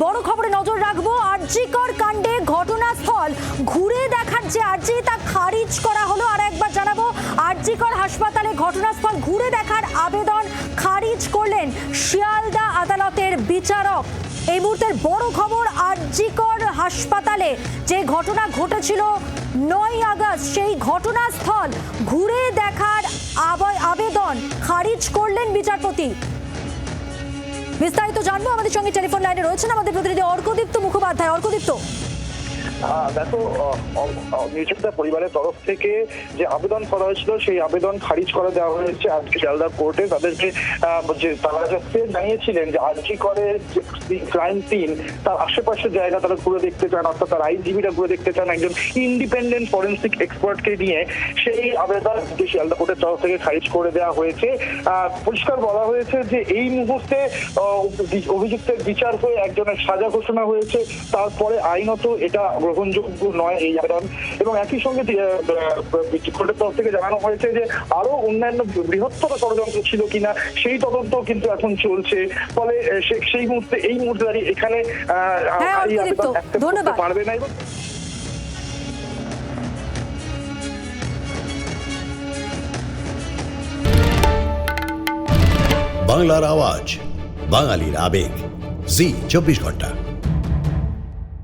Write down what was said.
বড় খবরে নজর রাখব, আরজিকর কাণ্ডে ঘটনাস্থল ঘুরে দেখার যে আর্জি, তা খারিজ করা হলো। আর একবার জানাব, আরজিকর হাসপাতালে ঘটনাস্থল ঘুরে দেখার আবেদন খারিজ করলেন শিয়ালদা আদালতের বিচারক। এই মুহূর্তের বড় খবর, আরজিকর হাসপাতালে যে ঘটনা ঘটেছিল নয় আগস্ট, সেই ঘটনাস্থল ঘুরে দেখার আব- আবেদন খারিজ করলেন বিচারপতি। বিস্তারিত জানব। আমাদের সঙ্গে টেলিফোন লাইনে রয়েছেন আমাদের প্রতিনিধি অর্কদীপ্ত মুখোপাধ্যায়। অর্কদীপ্ত দেখো নির্যাতিতা পরিবারের তরফ থেকে যে আবেদন করা হয়েছিল, সেই আবেদন খারিজ করে দেওয়া হয়েছে আজকে শিয়ালদা কোর্টে। তাদেরকে যে তারা যাতে জানিয়েছিলেন যে আজকে করে ক্রাইম সিন, তার আশেপাশের জায়গা তারা ঘুরে দেখতে চান, অর্থাৎ তার আইনজীবীরা ঘুরে দেখতে চান, একজন ইন্ডিপেন্ডেন্ট ফরেন্সিক এক্সপার্টকে নিয়ে সেই আবেদন শিয়ালদা কোর্টের তরফ থেকে খারিজ করে দেওয়া হয়েছে। পরিষ্কার বলা হয়েছে যে এই মুহূর্তে অভিযুক্তের বিচার হয়ে একজনের সাজা ঘোষণা হয়েছে, তারপরে আইনত এটা গ্রহণযোগ্য নয় এই আবেদন। এবং একই সঙ্গে কোর্টের তরফ থেকে জানানো হয়েছে যে আরও অন্যান্য বৃহত্তর ষড়যন্ত্র ছিল কিনা সেই তদন্ত কিন্তু এখন চলছে। ফলে সেই মুহূর্তে এই মুহূর্তে দাঁড়িয়ে এখানে হ্যাঁ। পারবে না এবং বাংলার আওয়াজ বাঙালির আবেগ। জি চব্বিশ ঘণ্টা।